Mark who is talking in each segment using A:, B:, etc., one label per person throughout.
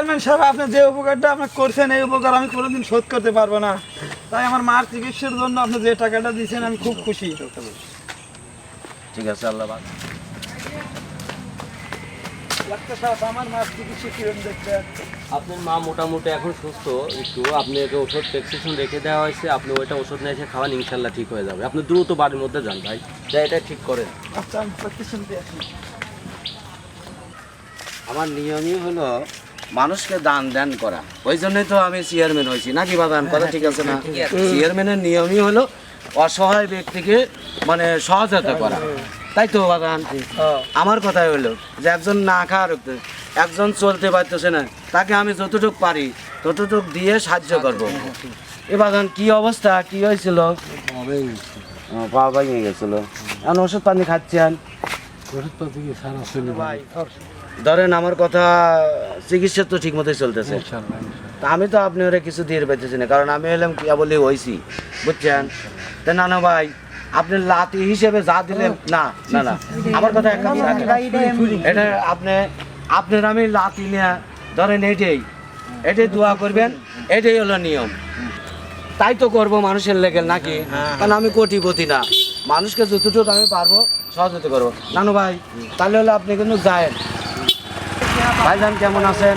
A: Chairman সাহেব আপনি যে উপকারটা আপনি করছেন এই উপকার আমি কোনোদিন শোধ করতে পারব না। তাই আমার মার চিকিৎসার জন্য আপনি যে টাকাটা দিয়েছেন আমি খুব খুশি।
B: ঠিক আছে আল্লাহ
A: ডাক্তার সাহেব আমার মার চিকিৎসা কিরম দেখতে?
C: আপনার মা মোটামুটি এখন সুস্থ। একটু আপনাকে ওষুধ প্রেসক্রিপশন রেখে দেওয়া হয়েছে। আপনি ওইটা ওষুধ নিয়ে এসে খাওয়ান ইনশাল্লাহ ঠিক হয়ে যাবে। আপনি দ্রুত বাড়ির মধ্যে যান ভাই। যা এটা ঠিক করেন।
A: আচ্ছা আমি প্রেসক্রিপশন দিয়ে আসি।
B: আমার নিয়মই হলো মানুষকে দান দান করা। ওই জন্যই তো আমি চেয়ারম্যান হয়েছি। নাকি বাগান কথা ঠিক আছে না? চেয়ারম্যানের নিয়মই হলো অসহায় ব্যক্তিকে মানে সহযোগিতা করা। তাই তো বাগান আমার কথাই হলো যে একজন না খাওয়ার একজন চলতে পারতেছে না তাকে আমি যতটুকু পারি ততটুকু দিয়ে সাহায্য করব। এ বাগান কি অবস্থা? কি হয়েছিল? পা ভেঙে গেছিল। এখন ওষুধ পানি খাচ্ছেন? ভাই ধরেন আমার কথা চিকিৎসা তো ঠিক মতোই চলতেছে তা আমি তো আপনি ওরা কিছু দিয়ে পাইতেছি না কারণ আমি এলাম কি বলি হয়েছি বুঝছেন? তা না না ভাই আপনি লাতি হিসেবে যা দিলেন না না না। আমার কথা এক এটা আপনি আপনার আমি লাতি নিয়ে ধরেন এটাই এটাই দোয়া করবেন এটাই হলো নিয়ম। তাই তো করব মানুষের লেগে নাকি? কারণ আমি কোটিপতি না। মানুষকে যতটুকু আমি পারব সহযোগিতা করব। নানু ভাই তাহলে হলে আপনি কিন্তু যায়েন। ভাইজান কেমন আছেন?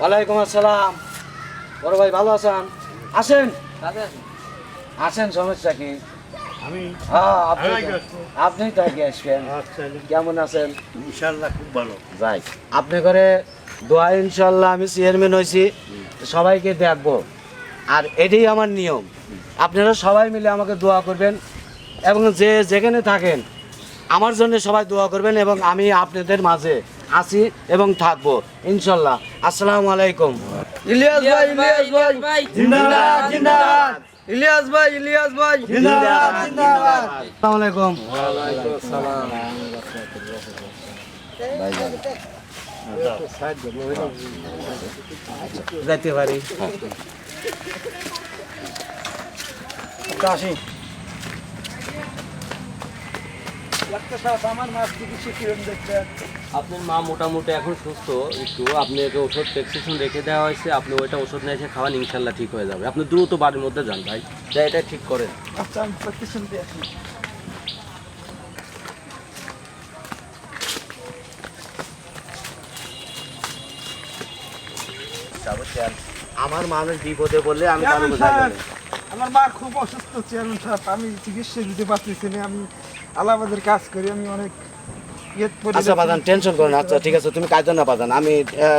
B: ওয়ালাইকুম আসসালাম। বড় ভাই ভালো আছেন? আসেন। আসেন সমস্যা কি? হ্যাঁ আপনি তো-। আগে আসবেন।
D: আচ্ছা
B: কেমন আছেন?
D: ইনশাল্লাহ খুব ভালো।
B: যাই। আপনি করে দোয়া ইনশাল্লাহ আমি চেয়ারম্যান হয়েছি। সবাইকে দেখব। আর এটাই আমার নিয়ম। আপনারা সবাই মিলে আমাকে দোয়া করবেন এবং যে যেখানে থাকেন আমার জন্য সবাই দোয়া করবেন এবং আমি আপনাদের মাঝে আছি এবং থাকব। ইনশাল্লাহ। আসসালামু আলাইকুম।
A: ইলিয়াস ভাই ইলিয়াস ভাই জিন্দাবাদ জিন্দাবাদ। ইলিয়াস ভাই ইলিয়াস ভাই। জিন্দাবাদ জিন্দাবাদ
B: আসসালামু আলাইকুম। যাইতে পারি।
A: আসি। ডাক্তার সাহেব আমার মার চিকিৎসা কিরম দেখতে।
C: আপনার মা মোটামুটি এখন সুস্থ। একটু আপনাকে ওষুধ প্রেসক্রিপশন রেখে দেওয়া হয়েছে আপনি ওইটা ওষুধ নিয়ে এসে খাওয়ান ইনশাল্লাহ ঠিক হয়ে যাবে। আপনি দ্রুত বাড়ির মধ্যে যান ভাই। যা এটা ঠিক করেন।
A: আচ্ছা আমি প্রেসক্রিপশন দিয়ে আসি।
B: আমার মানুষ বিপদে বললে আমি।
A: আমার মা খুব অসুস্থ চেয়ারম্যান সাহেব। আমি চিকিৎসা দিতে পারতেছি না আমি আলাবাদের কাজ করি আমি অনেক ইয়ে
B: আচ্ছা বাদান টেনশন করেন আচ্ছা ঠিক আছে তুমি কাজ না বাদান আমি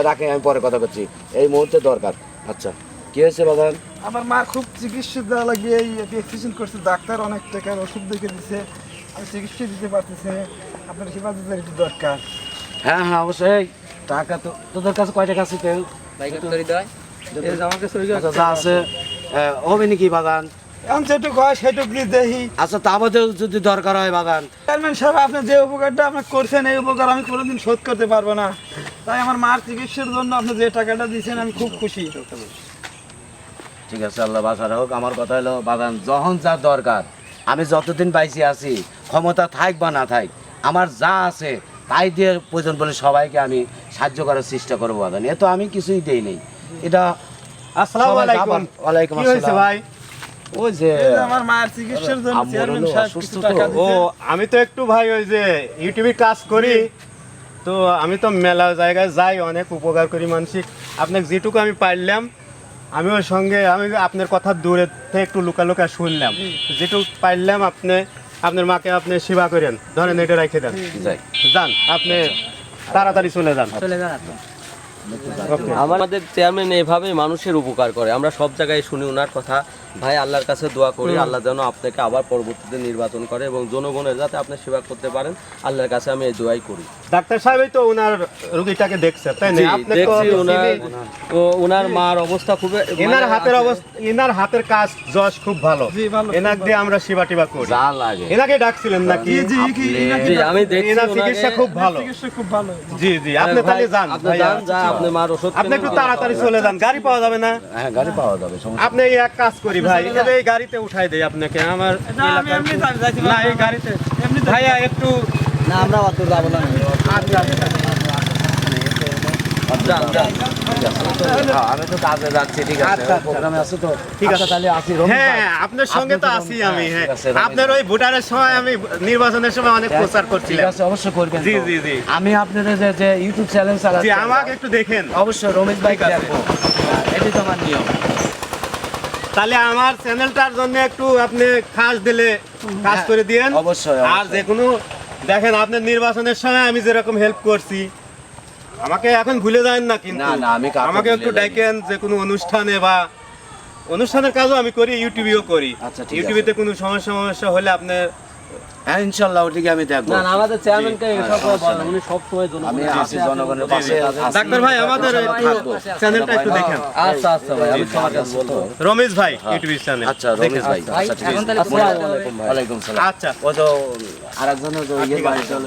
B: রাখি আমি পরে কথা করছি এই মুহূর্তে দরকার। আচ্ছা কি হয়েছে বাদান
A: আমার মা খুব চিকিৎসা দেওয়া লাগে এই প্রেসক্রিপশন করছে ডাক্তার অনেক টাকার ওষুধ দেখে দিছে আমি চিকিৎসা দিতে পারতেছি আপনার হেফাজতের একটু দরকার।
B: হ্যাঁ হ্যাঁ অবশ্যই। টাকা তো তোদের কাছে কয় টাকা আছে তেল
A: কাছে
B: আচ্ছা যা আছে। হবে নাকি বাগান
A: এখন যেটুকু হয় সেটুকু দেখি
B: আচ্ছা তা বাদেও যদি দরকার হয় বাগান?
A: চেয়ারম্যান সাহেব আপনি যে উপকারটা আপনি করছেন এই উপকার আমি কোনোদিন শোধ করতে পারব না। তাই আমার মার চিকিৎসার জন্য আপনি যে টাকাটা দিয়েছেন আমি খুব খুশি।
B: ঠিক আছে আল্লাহ বাসার হোক। আমার কথা হলো বাগান যখন যা দরকার আমি যতদিন পাইছি আছি ক্ষমতা থাক বা না থাক আমার যা আছে তাই দিয়ে প্রয়োজন বলে সবাইকে আমি সাহায্য করার চেষ্টা করব বাগান। এ তো আমি কিছুই দেই নেই। এটা
D: আসসালামু আলাইকুম।
B: ওয়ালাইকুম আসসালাম।
D: ভাই?
B: ওই যে
A: আমার মায়ের চিকিৎসার জন্য চেয়ারম্যান সাহেব কিছু
B: তো।
A: টাকা
D: ও আমি তো একটু ভাই ওই যে ইউটিউবে কাজ করি তো আমি তো মেলা জায়গায় যাই অনেক উপকার করি মানসিক। আপনাকে যেটুকু আমি পারলাম আমি ওর সঙ্গে আমি আপনার কথা দূরে থেকে একটু লুকা লুকা শুনলাম। যেটুকু পারলাম আপনি আপনার মাকে আপনি সেবা করেন। ধরেন এটা রেখে দেন। যান আপনি তাড়াতাড়ি চলে যান।
C: আমাদের চেয়ারম্যান এভাবে মানুষের উপকার করে। আমরা সব জায়গায় শুনি ওনার কথা। ভাই আল্লাহর কাছে দোয়া করি আল্লাহ যেন আপনাকে আবার পরবর্তীতে নির্বাচন করে এবং জনগণের যাতে আপনি সেবা করতে পারেন আল্লাহর কাছে আমি এই দোয়াই করি।
D: ডাক্তার সাহেবই তো ওনার রুগীটাকে দেখছে তাই না? আপনি
C: দেখছি ওনার ওনার মার অবস্থা খুবই
D: এনার
C: মানে
D: হাতের অবস্থা এনার হাতের কাজ যশ খুব ভালো।
A: জি, ভালো,
D: এনাক দিয়ে আমরা সেবা টিবা করি।
B: যা লাগে।
D: এনাকে ডাকছিলেন নাকি?
A: জি জি
C: আমি দেখছি
D: এনার চিকিৎসা খুব ভালো।
A: চিকিৎসা খুব ভালো।
D: জি জি আপনি তাহলে যান।
C: আপনি
D: ভাইয়া।
C: যান যা আপনি মার ওষুধ
D: আপনি একটু তাড়াতাড়ি চলে যান গাড়ি পাওয়া যাবে না।
B: হ্যাঁ গাড়ি পাওয়া যাবে সমস্যা
D: আপনি এই এক কাজ করি ভাই এবার এই গাড়িতে উঠাই দেই আপনাকে আমার
A: না, আমি এমনি যাইতে
D: না। এই গাড়িতে। ভাইয়া একটু
E: না আমরা অত যাব না।
D: আচ্ছা
C: যান, যান।
B: হ্যাঁ, আমি তো কাজে যাচ্ছি ঠিক আছে। প্রোগ্রামে আছো তো।
D: ঠিক আছে।
B: তাহলে আসি রমেশ ভাই।
D: হ্যাঁ আপনার সঙ্গে তো আছি আমি হ্যাঁ
B: রমেশ
D: আপনার ওই ভোটারের সময় আমি নির্বাচনের সময় অনেক প্রচার
B: ঠিক
D: করছিলাম।
B: অবশ্যই করবেন
D: জি, জি, জি।
B: আমি আপনাদের যে যে ইউটিউব চ্যানেল চালাচ্ছি
D: আমাকে একটু দেখেন।
B: অবশ্যই রমেশ ভাই। দেখব। হ্যাঁ, এটাই তো আমার নিয়ম।
D: তাহলে আমার চ্যানেলটার জন্য একটু আপনি খাস দিলে কাজ করে দিয়েন
B: অবশ্যই,
D: আর। যে কোনো দেখেন আপনার নির্বাচনের সময় আমি যেরকম হেল্প করছি আমাকে এখন ভুলে যান না কিন্তু
B: না, না, আমি
D: আমাকে একটু। ডাকেন যে কোনো অনুষ্ঠানে বা অনুষ্ঠানের কাজও আমি করি ইউটিউবেও করি
B: আচ্ছা,
D: ইউটিউবেতে কোনো সমস্যা সমস্যা হলে আপনার
B: হ্যাঁ ইনশাল্লাহ ওটিকে আমি দেখব।
C: না আমাদের চেয়ারম্যানকে এসব বলেন উনি সব সময়
B: আমি আছি জনগণের পাশে আছি।
D: ডাক্তার ভাই আমাদের একটু চ্যানেলটা একটু দেখেন।
C: আচ্ছা আচ্ছা ভাই আমি সবার কাছে বলব।
D: রমেশ ভাই ইউটিউব চ্যানেল
B: আচ্ছা রমেশ ভাই আচ্ছা ঠিক আছে।
C: আসসালামু আলাইকুম। ভাই
B: ওয়ালাইকুম সালাম
D: আচ্ছা।
B: ও তো আরেকজনের তো ইয়ে বাড়ি বিষয়